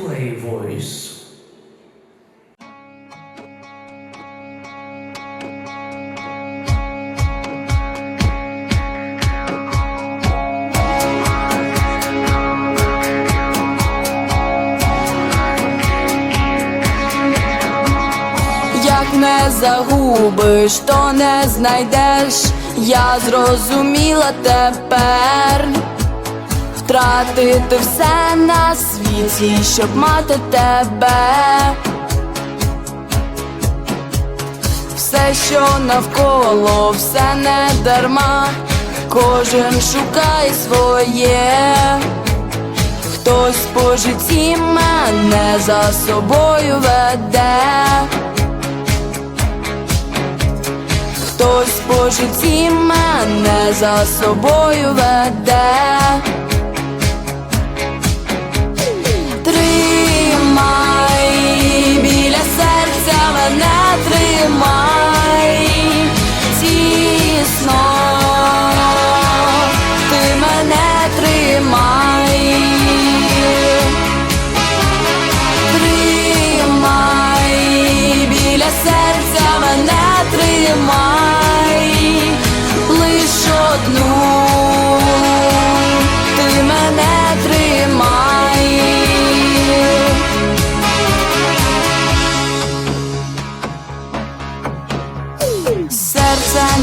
Play voice. Як не загубиш, то не знайдеш, я зрозуміла тепер втратити все на світі, щоб мати тебе. Все, що навколо, все не дарма, кожен шукає своє. Хтось по житті мене за собою веде. Хтось по житті мене за собою веде.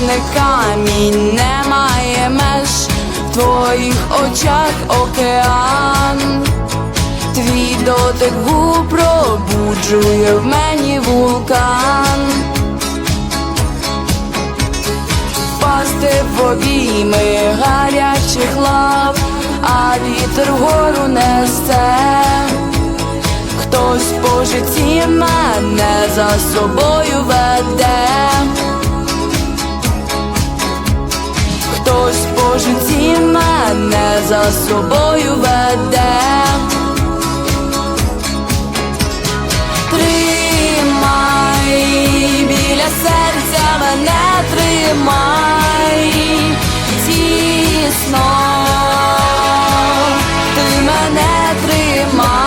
Не камінь, немає меж, в твоїх очах океан. Твій дотик губ пробуджує в мені вулкан. Впасти в обійми гарячих лав, а вітер вгору несе. Хтось по житті мене за собою веде. За собою веде. Тримай біля серця мене тримай тісно, ти мене тримай.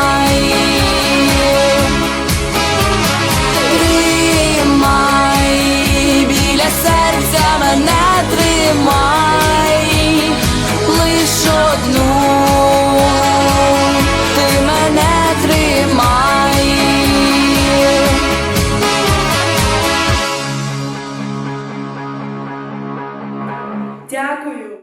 Дякую!